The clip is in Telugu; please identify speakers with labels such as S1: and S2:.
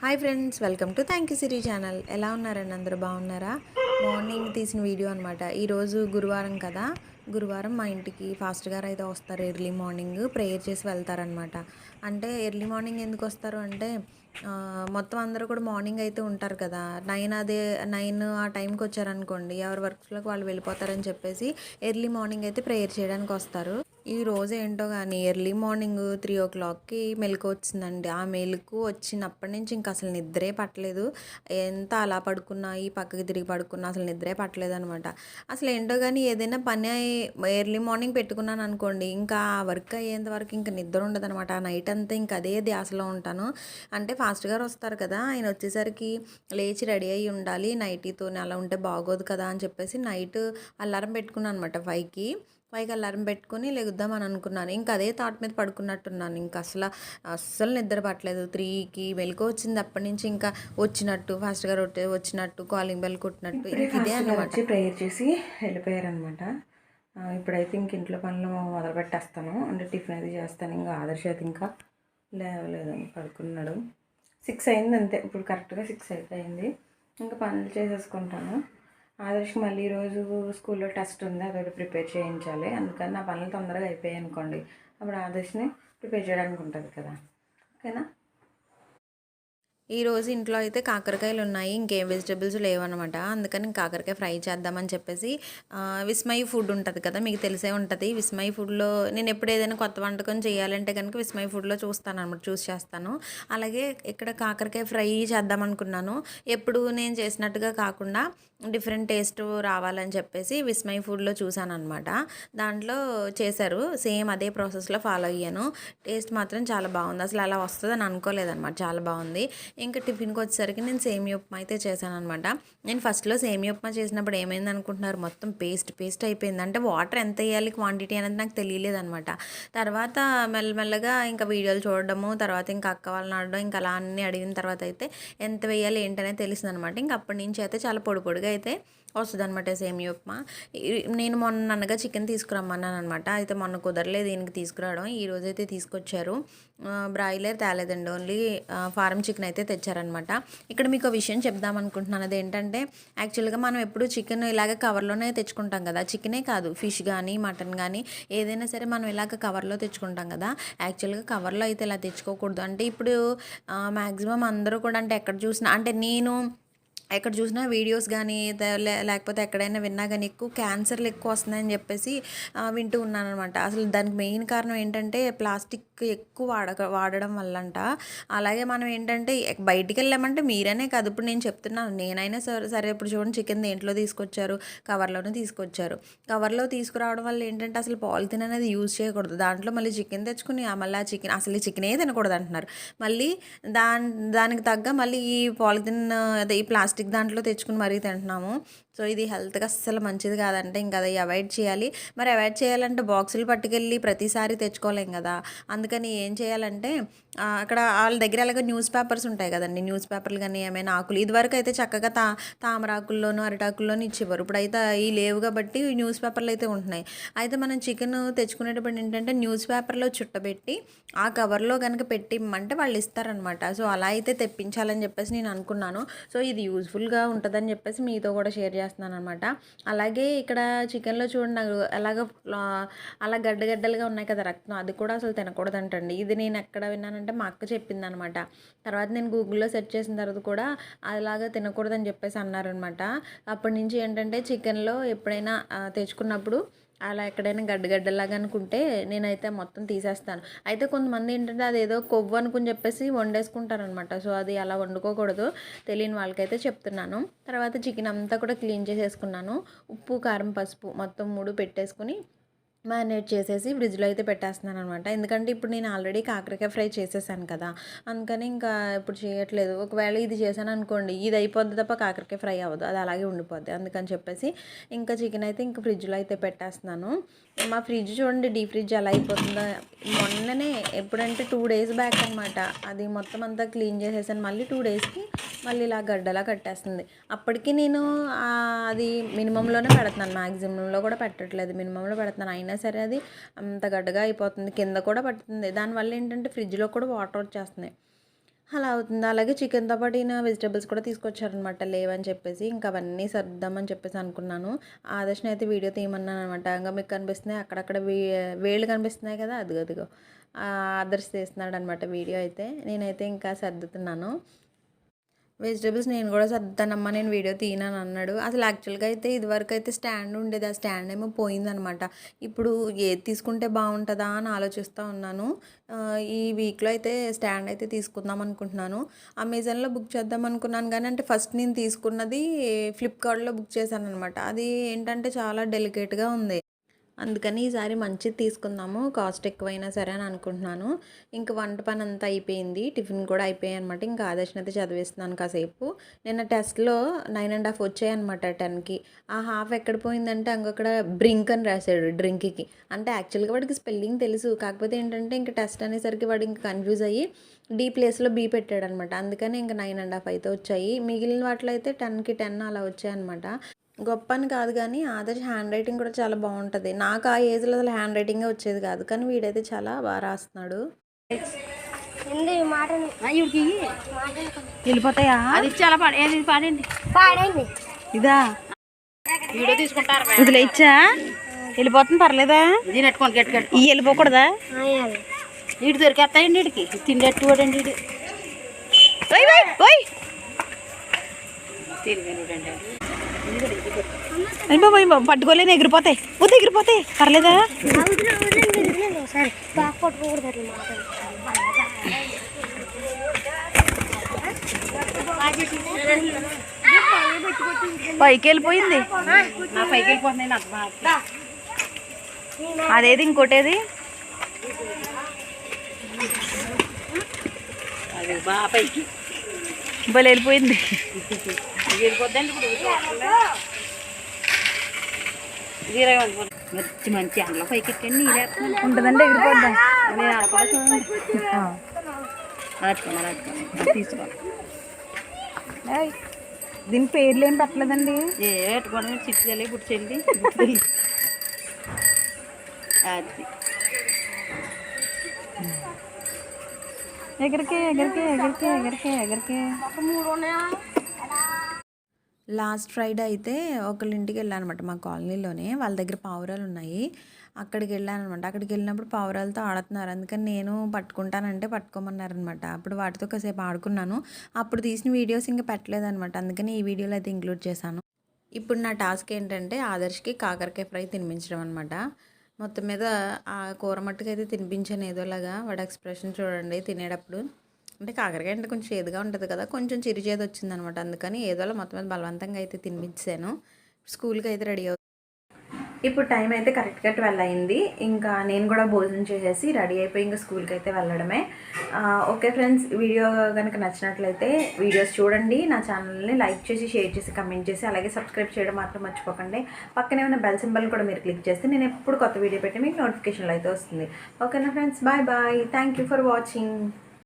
S1: Hi friends welcome to thank you Siri channel. ఎలా ఉన్నారండి? అందరూ బాగున్నారా? మార్నింగ్ తీసిన వీడియో అనమాట ఈరోజు గురువారం కదా. గురువారం మా ఇంటికి ఫాస్ట్ గారు అయితే వస్తారు. ఎర్లీ మార్నింగ్ ప్రేయర్ చేసి వెళ్తారనమాట అంటే ఎర్లీ మార్నింగ్ ఎందుకు వస్తారు అంటే మొత్తం అందరూ కూడా మార్నింగ్ అయితే ఉంటారు కదా. నైన్ అదే నైన్ ఆ టైంకి వచ్చారనుకోండి ఎవరి వర్క్స్లోకి వాళ్ళు వెళ్ళిపోతారని చెప్పేసి ఎర్లీ మార్నింగ్ అయితే ప్రేయర్ చేయడానికి వస్తారు. ఈ రోజు ఏంటో కానీ ఎర్లీ మార్నింగ్ త్రీ ఓ క్లాక్కి మెలకు వచ్చిందండి ఆ మెలకు వచ్చినప్పటి నుంచి ఇంకా అసలు నిద్రే పట్టలేదు. ఎంత అలా పడుకున్నా ఈ పక్కకి తిరిగి పడుకున్నా అసలు నిద్రే పట్టలేదు అనమాట అసలు ఏంటో కానీ ఏదైనా పని ఎర్లీ మార్నింగ్ పెట్టుకున్నాను అనుకోండి ఇంకా ఆ వర్క్ అయ్యేంత వరకు ఇంకా నిద్ర ఉండదు అనమాట ఆ నైట్ అంతా ఇంకా అదే ధ్యాసలో ఉంటాను. అంటే ఫాస్ట్ గారు వస్తారు కదా ఆయన వచ్చేసరికి లేచి రెడీ అయ్యి ఉండాలి. నైటీతో అలా ఉంటే బాగోదు కదా అని చెప్పేసి నైట్ అలారం పెట్టుకున్నాను అనమాట ఫైవ్కి. పైకి అలారం పెట్టుకుని లెగుద్దామని అనుకున్నాను. ఇంకా అదే థాట్ మీద పడుకున్నట్టున్నాను. ఇంకా అసలు అస్సలు నిద్ర పట్టలేదు. త్రీకి మెలకు వచ్చింది అప్పటి నుంచి ఇంకా వచ్చినట్టు ఫాస్ట్గా రొట్టె వచ్చినట్టు కాలింగ్ బెల్ కొట్టినట్టు ఇదే అనమాట
S2: వచ్చి ప్రేయర్ చేసి వెళ్ళిపోయారనమాట ఇప్పుడైతే ఇంక ఇంట్లో పనులు మొదలు పెట్టేస్తాను అంటే టిఫిన్ అది చేస్తాను. ఇంకా ఆదర్శ అయితే ఇంకా లేవలేదు. పడుకున్నాడు. సిక్స్ అయింది అంతే. ఇప్పుడు కరెక్ట్గా సిక్స్ అయితే అయింది. ఇంకా పనులు చేసేసుకుంటాను. ఆదర్శకి మళ్ళీ ఈరోజు స్కూల్లో టెస్ట్ ఉంది అదొకటి ప్రిపేర్ చేయించాలి. అందుకని నా పనులు తొందరగా అయిపోయాయి అనుకోండి. అప్పుడు ఆదర్శని ప్రిపేర్ చేయడానికి ఉంటుంది కదా. ఓకేనా?
S1: ఈరోజు ఇంట్లో అయితే కాకరకాయలు ఉన్నాయి ఇంకేం వెజిటబుల్స్ లేవన్నమాట. అందుకని కాకరకాయ ఫ్రై చేద్దామని చెప్పేసి ఆ, ఫుడ్ ఉంటుంది కదా మీకు తెలిసే ఉంటుంది. విస్మయి ఫుడ్లో నేను ఎప్పుడు ఏదైనా కొత్త వంటకం చేయాలంటే కనుక విస్మయి ఫుడ్లో చూస్తాను అనమాట చూస్ చేస్తాను. అలాగే ఇక్కడ కాకరకాయ ఫ్రై చేద్దామనుకున్నాను. ఎప్పుడు నేను చేసినట్టుగా కాకుండా డిఫరెంట్ టేస్ట్ రావాలని చెప్పేసి విస్మయి ఫుడ్లో చూసాను అనమాట దాంట్లో చేశారు. సేమ్ అదే ప్రాసెస్లో ఫాలో అయ్యాను. టేస్ట్ మాత్రం చాలా బాగుంది. అసలు అలా వస్తుందని అనుకోలేదన్నమాట. చాలా బాగుంది. ఇంకా టిఫిన్కి వచ్చేసరికి నేను సేమియా ఉప్మా అయితే చేశాను అనమాట నేను ఫస్ట్లో సేమియా ఉప్మా చేసినప్పుడు ఏమైంది అనుకుంటున్నారు? మొత్తం పేస్ట్ పేస్ట్ అయిపోయింది. అంటే వాటర్ ఎంత వేయాలి క్వాంటిటీ అనేది నాకు తెలియలేదన్నమాట. తర్వాత మెల్లమెల్లగా ఇంకా వీడియోలు చూడడము తర్వాత ఇంకా అక్క వాళ్ళని ఆడడం ఇంకా అలా అన్నీ అడిగిన తర్వాత అయితే ఎంత వేయాలి ఏంటనేది తెలిసిందనమాట ఇంకా అప్పటి నుంచి అయితే చాలా పొడి పొడిగా అయితే వస్తుంది అనమాట సేమియా ఉప్మా. నేను మొన్న అనగా చికెన్ తీసుకురమ్మన్నాను అనమాట అయితే మొన్న కుదరలేదు దీనికి తీసుకురావడం. ఈ రోజైతే అయితే తీసుకొచ్చారు. బ్రాయిలర్ తేలేదండి ఓన్లీ ఫారం చికెన్ అయితే తెచ్చారనమాట ఇక్కడ మీకు ఒక విషయం చెప్దాం అనుకుంటున్నాను. అదేంటంటే యాక్చువల్గా మనం ఎప్పుడు చికెన్ ఇలాగ కవర్లోనే తెచ్చుకుంటాం కదా. చికెనే కాదు ఫిష్ కానీ మటన్ కానీ ఏదైనా సరే మనం ఇలాగ కవర్లో తెచ్చుకుంటాం కదా. యాక్చువల్గా కవర్లో అయితే ఇలా తెచ్చుకోకూడదు. అంటే ఇప్పుడు మ్యాక్సిమం అందరూ కూడా అంటే ఎక్కడ చూసినా అంటే నేను ఎక్కడ చూసినా వీడియోస్ కానీ లేకపోతే ఎక్కడైనా విన్నా కానీ ఎక్కువ క్యాన్సర్లు ఎక్కువ వస్తున్నాయని చెప్పేసి వింటూ ఉన్నాను అనమాట అసలు దానికి మెయిన్ కారణం ఏంటంటే ప్లాస్టిక్ ఎక్కువ వాడక వాడడం వల్లంట. అలాగే మనం ఏంటంటే బయటికి వెళ్ళామంటే మీరనే కాదు. ఇప్పుడు నేను చెప్తున్నాను నేనైనా సరే సరే ఇప్పుడు చూడండి చికెన్ దేంట్లో తీసుకొచ్చారు కవర్లోనే తీసుకొచ్చారు. కవర్లో తీసుకురావడం వల్ల ఏంటంటే అసలు పాలిథిన్ అనేది యూజ్ చేయకూడదు. దాంట్లో మళ్ళీ చికెన్ తెచ్చుకుని మళ్ళీ ఆ చికెన్ అసలు చికెనే తినకూడదు అంటున్నారు మళ్ళీ దాని దానికి తగ్గ మళ్ళీ ఈ పాలిథిన్ అదే ఈ ప్లాస్టిక్ దాంట్లో తెచ్చుకుని మరీ తింటున్నాము. సో ఇది హెల్త్కి అస్సలు మంచిది కాదంటే ఇంకా అది అవాయిడ్ చేయాలి. మరి అవాయిడ్ చేయాలంటే బాక్సులు పట్టుకెళ్ళి ప్రతిసారి తెచ్చుకోలేం కదా. అందుకని ఏం చేయాలంటే అక్కడ వాళ్ళ దగ్గర అలాగే న్యూస్ పేపర్స్ ఉంటాయి కదండి. న్యూస్ పేపర్లు కానీ ఏమైనా ఆకులు. ఇదివరకు అయితే చక్కగా తా తామరాకుల్లోనూ అరిటాకుల్లోనూ ఇచ్చేవారు. ఇప్పుడు అయితే ఈ లేవు కాబట్టి న్యూస్ పేపర్లు అయితే ఉంటున్నాయి. అయితే మనం చికెన్ తెచ్చుకునేటప్పుడు ఏంటంటే న్యూస్ పేపర్లో చుట్టబెట్టి ఆ కవర్లో కనుక పెట్టిమ్మంటే వాళ్ళు ఇస్తారనమాట సో అలా అయితే తెప్పించాలని చెప్పేసి నేను అనుకున్నాను. సో ఇది యూజ్ యూజ్ఫుల్గా ఉంటుందని చెప్పేసి మీతో కూడా షేర్ చేస్తున్నాను అనమాట అలాగే ఇక్కడ చికెన్లో చూడండి నాకు అలాగ అలా గడ్డగడ్డలుగా ఉన్నాయి కదా రక్తం అది కూడా అసలు తినకూడదంటండి. ఇది నేను ఎక్కడ విన్నానంటే మా అక్క చెప్పింది అనమాట తర్వాత నేను గూగుల్లో సెర్చ్ చేసిన తర్వాత కూడా అలాగా తినకూడదని చెప్పేసి అన్నారనమాట అప్పటి నుంచి ఏంటంటే చికెన్లో ఎప్పుడైనా తెచ్చుకున్నప్పుడు అలా ఎక్కడైనా గడ్డగడ్డలాగా అనుకుంటే నేనైతే మొత్తం తీసేస్తాను. అయితే కొంతమంది ఏంటంటే అది ఏదో కొవ్వు అనుకుని చెప్పేసి వండేసుకుంటారనమాట. సో అది అలా వండుకోకూడదు. తెలియని వాళ్ళకైతే చెప్తున్నాను. తర్వాత చికెన్ అంతా కూడా క్లీన్ చేసేసుకున్నాను. ఉప్పు కారం పసుపు మొత్తం మూడు పెట్టేసుకుని మ్యారినేట్ చేసేసి ఫ్రిడ్జ్లో అయితే పెట్టేస్తున్నాను అనమాట ఎందుకంటే ఇప్పుడు నేను ఆల్రెడీ కాకరకాయ ఫ్రై చేసేసాను కదా. అందుకని ఇంకా ఇప్పుడు చేయట్లేదు. ఒకవేళ ఇది చేశాను అనుకోండి ఇది అయిపోద్ది తప్ప కాకరకాయ ఫ్రై అవ్వదు. అది అలాగే ఉండిపోద్ది. అందుకని చెప్పేసి ఇంకా చికెన్ అయితే ఇంకా ఫ్రిడ్జ్లో అయితే పెట్టేస్తున్నాను. మా ఫ్రిడ్జ్ చూడండి డీ ఫ్రిడ్జ్ ఎలా అయిపోతుందో. మొన్ననే ఎప్పుడంటే టూ డేస్ బ్యాక్ అనమాట అది మొత్తం అంతా క్లీన్ చేసేసాను. మళ్ళీ టూ డేస్కి మళ్ళీ ఇలా గడ్డలా కట్టేస్తుంది. అప్పటికి నేను అది మినిమంలోనే పెడుతున్నాను. మ్యాక్సిమంలో కూడా పెట్టట్లేదు. మినిమంలో పెడుతున్నాను. అయినా సరే అది అంత గడ్డగా అయిపోతుంది. కింద కూడా పడుతుంది. దానివల్ల ఏంటంటే ఫ్రిడ్జ్లో కూడా వాటర్ వచ్చేస్తున్నాయి. అలా అవుతుంది. అలాగే చికెన్తో పాటు ఈయన వెజిటేబుల్స్ కూడా తీసుకొచ్చారనమాట. లేవని చెప్పేసి ఇంకా అవన్నీ సర్దామని చెప్పేసి అనుకున్నాను. ఆదర్శన అయితే వీడియో తీయమన్నాను అనమాట. ఇంకా మీకు కనిపిస్తున్నాయి. అక్కడక్కడ వే వేళ్ళు కనిపిస్తున్నాయి కదా. అదిగో అదిగో. తీస్తున్నాడు అనమాట వీడియో అయితే. నేనైతే ఇంకా సర్దుతున్నాను. వెజిటేబుల్స్ నేను కూడా సర్దానమ్మా నేను వీడియో తీయనని అన్నాడు. అసలు యాక్చువల్గా అయితే ఇదివరకు అయితే స్టాండ్ ఉండేది. ఆ స్టాండ్ ఏమో పోయిందనమాట. ఇప్పుడు ఏది తీసుకుంటే బాగుంటుందా అని ఆలోచిస్తూ ఉన్నాను. ఈ వీక్లో అయితే స్టాండ్ అయితే తీసుకుందాం అనుకుంటున్నాను. అమెజాన్లో బుక్ చేద్దాం అనుకున్నాను కానీ అంటే ఫస్ట్ నేను తీసుకున్నది ఫ్లిప్కార్ట్లో బుక్ చేశాను అనమాట అది ఏంటంటే చాలా డెలికేట్గా ఉంది. అందుకని ఈసారి మంచిది తీసుకుందాము. కాస్ట్ ఎక్కువైనా సరే అని అనుకుంటున్నాను. ఇంక వంట పని అంతా అయిపోయింది. టిఫిన్ కూడా అయిపోయాయి అనమాట ఇంకా ఆదర్శన అయితే చదివిస్తున్నాను కాసేపు. నిన్న టెస్ట్లో నైన్ అండ్ హాఫ్ వచ్చాయన్నమాట టెన్కి. ఆ హాఫ్ ఎక్కడ పోయిందంటే అక్కడ బ్రింక్ అని రాశాడు డ్రింక్కి. అంటే యాక్చువల్గా వాడికి స్పెల్లింగ్ తెలుసు. కాకపోతే ఏంటంటే ఇంకా టెస్ట్ అనేసరికి వాడు ఇంకా కన్ఫ్యూజ్ అయ్యి డీ ప్లేస్లో బీ పెట్టాడు అనమాట అందుకని ఇంకా నైన్ అండ్ హాఫ్ అయితే వచ్చాయి. మిగిలిన వాటిలో అయితే టెన్కి టెన్ అలా వచ్చాయన్నమాట గొప్ప అని కాదు కానీ ఆదర్శ్ హ్యాండ్ రైటింగ్ కూడా చాలా బాగుంటుంది. నాకు ఆ ఏజ్లో అసలు హ్యాండ్ రైటింగే వచ్చేది కాదు. కానీ వీడైతే చాలా బాగా రాస్తున్నాడు.
S2: వెళ్ళిపోతాయా?
S3: అది చాలా పాడండి
S2: ఇదా?
S3: వీడియో తీసుకుంటారు
S2: వదిలేచ్చా వెళ్ళిపోతుంది పర్లేదా?
S3: దీని
S2: వెళ్ళిపోకూడదా?
S3: వీడు దొరికేస్తాయండి వీడికి తిండట్టు వాడండి వీడు తిరిగి
S2: అయ్యి బాబు, పట్టుకోలేని ఎగిరిపోతాయి వద్దు ఎగిరిపోతాయి పర్లేదా? పైకి వెళ్ళిపోయింది
S3: పైకి వెళ్ళిపోతున్నాయి
S2: అదేది ఇంకోటేది?
S3: బాగా పైకి.
S2: వెళ్ళిపోయింది.
S3: ఇప్పుడు మంచి మంచి అందులో పైకి ఎక్కండి నీళ్ళు వేస్తున్నాను
S2: ఉంటుందండి ఎగిరిపోద్దా?
S3: నేను తీసుకో.
S2: ఏయ్, దీని పేర్లు ఏం పెట్టలేదండి?
S3: ఏ పెట్టుకోండి చిట్టు చెల్లి పుట్టి చెల్లి బుట్టు చెల్లి అది.
S2: ఎగరికే ఎగరికే ఎగరికే ఎగరికే ఎగరికే.
S1: లాస్ట్ ఫ్రైడే అయితే ఒకళ్ళ ఇంటికి వెళ్ళాను అనమాట మా కాలనీలోనే. వాళ్ళ దగ్గర పావురాలు ఉన్నాయి అక్కడికి వెళ్ళాను అనమాట అక్కడికి వెళ్ళినప్పుడు పావురాలతో ఆడుతున్నారు. అందుకని నేను పట్టుకుంటానంటే పట్టుకోమన్నారనమాట. అప్పుడు వాటితో కాసేపు ఆడుకున్నాను. అప్పుడు తీసిన వీడియోస్ ఇంకా పెట్టలేదనమాట. అందుకని ఈ వీడియోలో అయితే ఇంక్లూడ్ చేశాను. ఇప్పుడు నా టాస్క్ ఏంటంటే ఆదర్శ్కి కాకరకాయ ఫ్రై తినిపించడం అనమాట. మొత్తం మీద ఆ కూర మట్టుకైతే తినిపించాను. ఏదోలాగా వాడి ఎక్స్ప్రెషన్ చూడండి తినేటప్పుడు. అంటే కాకరకాయ అంటే కొంచెం చేదుగా ఉంటుంది కదా కొంచెం చిరుచేదు వచ్చిందనమాట. అందుకని ఏదోలా మొత్తం మీద బలవంతంగా అయితే తినిపించాను. స్కూల్కి అయితే రెడీ అవుతుంది ఇప్పుడు టైం అయితే కరెక్ట్గా ట్వెల్వ్ అయింది. ఇంకా నేను కూడా భోజనం చేసేసి రెడీ అయిపోయి ఇంకా స్కూల్కి అయితే వెళ్ళడమే. ఓకే ఫ్రెండ్స్ వీడియో కనుక నచ్చినట్లయితే వీడియోస్ చూడండి. నా ఛానల్ని లైక్ చేసి షేర్ చేసి కమెంట్ చేసి అలాగే సబ్స్క్రైబ్ చేయడం మాత్రం మర్చిపోకండి. పక్కనే ఉన్న బెల్ సింబల్ కూడా మీరు క్లిక్ చేస్తే నేను ఎప్పుడు కొత్త వీడియో పెట్టి మీకు నోటిఫికేషన్లు అయితే వస్తుంది. ఓకేనా friends bye bye. Thank you for watching.